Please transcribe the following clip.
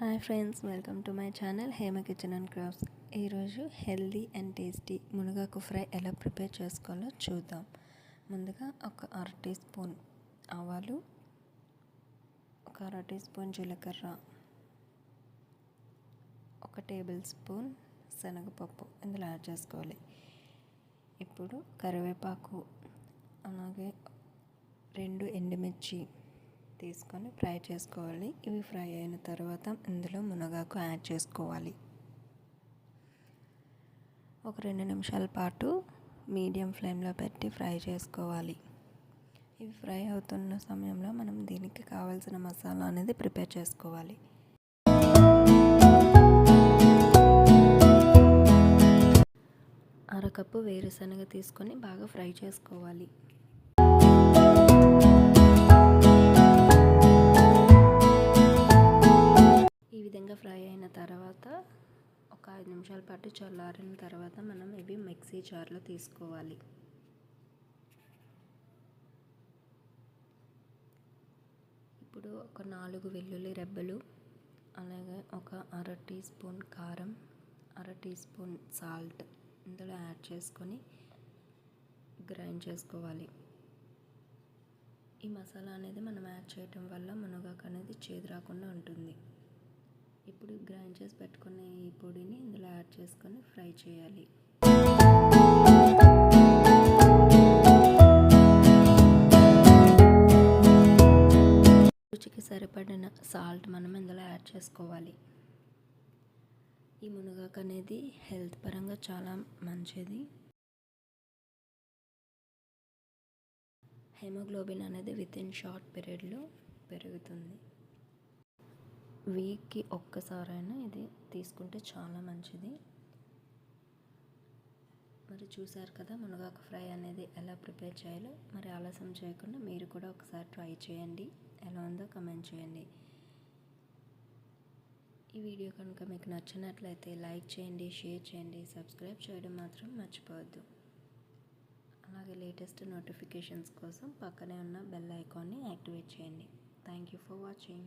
Hi friends welcome to my channel Hema kitchen and crafts. ఈరోజు healthy and tasty మునగాకు fry ఎలా prepare చేసుకోవాలో చూద్దాం. ముందుగా ఒక అర టీ స్పూన్ ఆవాలు ఒక అర టీ స్పూన్ జీలకర్ర ఒక టేబుల్ స్పూన్ శనగపప్పు ఇందులో యాడ్ చేసుకోవాలి. ఇప్పుడు కరివేపాకు అలాగే రెండు ఎండుమిర్చి తీసుకొని ఫ్రై చేసుకోవాలి. ఇవి ఫ్రై అయిన తర్వాత ఇందులో మునగాకు యాడ్ చేసుకోవాలి. ఒక రెండు నిమిషాల పాటు మీడియం ఫ్లేమ్లో పెట్టి ఫ్రై చేసుకోవాలి. ఇవి ఫ్రై అవుతున్న సమయంలో మనం దీనికి కావాల్సిన మసాలా అనేది ప్రిపేర్ చేసుకోవాలి. అరకప్పు వేరుశనగ తీసుకొని బాగా ఫ్రై చేసుకోవాలి. తర్వాత ఒక ఐదు నిమిషాల పాటు చల్లారిన తర్వాత మనం ఇవి మిక్సీ జార్లో తీసుకోవాలి. ఇప్పుడు ఒక నాలుగు వెల్లుల్లి రెబ్బలు అలాగే ఒక అర టీ స్పూన్ కారం అర టీ స్పూన్ సాల్ట్ ఇందులో యాడ్ చేసుకొని గ్రైండ్ చేసుకోవాలి. ఈ మసాలా అనేది మనం యాడ్ చేయటం వల్ల మునగాకు అనేది చేదు రాకుండా ఉంటుంది. గ్రైండ్ చేసి పెట్టుకున్న ఈ పొడిని ఇందులో యాడ్ చేసుకొని ఫ్రై చేయాలి. రుచికి సరిపడిన సాల్ట్ మనం ఇందులో యాడ్ చేసుకోవాలి. ఈ మునగాకు అనేది హెల్త్ పరంగా చాలా మంచిది. హెమోగ్లోబిన్ అనేది విత్ ఇన్ షార్ట్ పీరియడ్లో పెరుగుతుంది. వీక్కి ఒక్కసారైనా ఇది తీసుకుంటే చాలా మంచిది. మరి చూసారు కదా మునగాకు ఫ్రై అనేది ఎలా ప్రిపేర్ చేయాలో. మరి ఆలస్యం చేయకుండా మీరు కూడా ఒకసారి ట్రై చేయండి. ఎలా ఉందో కమెంట్ చేయండి. ఈ వీడియో కనుక మీకు నచ్చినట్లయితే లైక్ చేయండి షేర్ చేయండి సబ్స్క్రైబ్ చేయడం మాత్రం మర్చిపోవద్దు. అలాగే లేటెస్ట్ నోటిఫికేషన్స్ కోసం పక్కనే ఉన్న బెల్ ఐకాన్ని యాక్టివేట్ చేయండి. Thank you for watching.